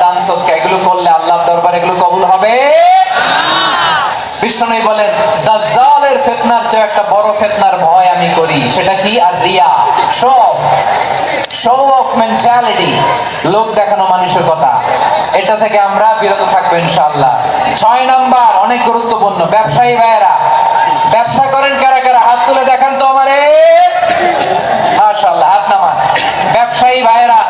দান সদকা এগুলো করলে আল্লাহর এগুলো কবুল হবে? বলেন চেয়ে একটা বড় ভয় আমি করি। সেটা কি? আর রিয়া শো শো অফ মেন্টালিটি লোক দেখানো মানুষের কথা। এটা থেকে আমরা বিরত থাকব ইনশাআল্লাহ। ছয় নাম্বার, অনেক গুরুত্বপূর্ণ, ব্যবসায়ী ভাইয়েরা, ব্যবসা করেন কারা কারা? হাত তুলে দেখান তো আমারে। মাশাআল্লাহ, হাত নামান। ব্যবসায়ী ভাইয়েরা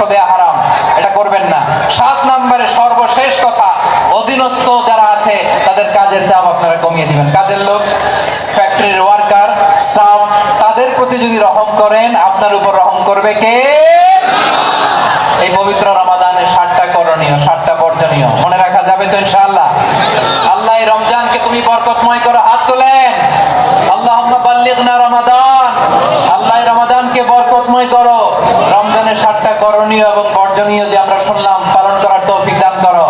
দেয়া হারাম, এটা করবেন না। সাত নম্বরে সর্বশেষ কথা, অধীনস্থ যারা আছে, তাদের কাজের চাপ আপনারা কমিয়ে দিবেন। কাজের লোক ফ্যাক্টরির ওয়ার্কার স্টাফ তাদের প্রতি যদি রহম করেন, আপনার উপর রহম করবে কে? এই পবিত্র রমাদানের ষাটটা করণীয় ষাটটা বর্জনীয়। মনে রাখা যাবে তো ইনশাআল্লাহ? আল্লাহ এই রমজানকে তুমি বরকতময় করো হাত তোলেন। আল্লাহ বাল্লিগনা রমাদান। আল্লাহ রমাদানকে বরকতময় করো। রমজানের ষাটটা করণীয় এবং বর্জনীয় যে আমরা শুনলাম পালন করার তৌফিক দান করো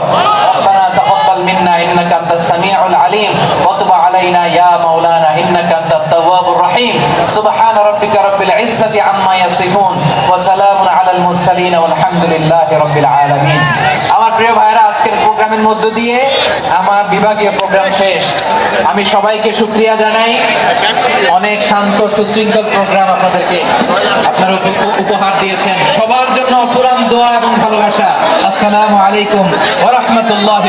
ربنا تقبل منا انك انت السميع العليم وتب علينا يا مولانا انك انت التواب الرحيم سبحان ربك رب العزه عما يصفون وسلام আমার প্রিয় ভাইরা আজকের প্রোগ্রামের মধ্য দিয়ে আমার বিভাগীয় প্রোগ্রাম শেষ। আমি সবাইকে সুক্রিয়া জানাই। অনেক শান্ত, সুশৃঙ্খল প্রোগ্রাম আপনাদেরকে আপনারা উপহার দিয়েছেন। সবার জন্য পুরান দোয়া এবং ভালোবাসা। আসসালামু আলাইকুম ওরহমতুল্লাহ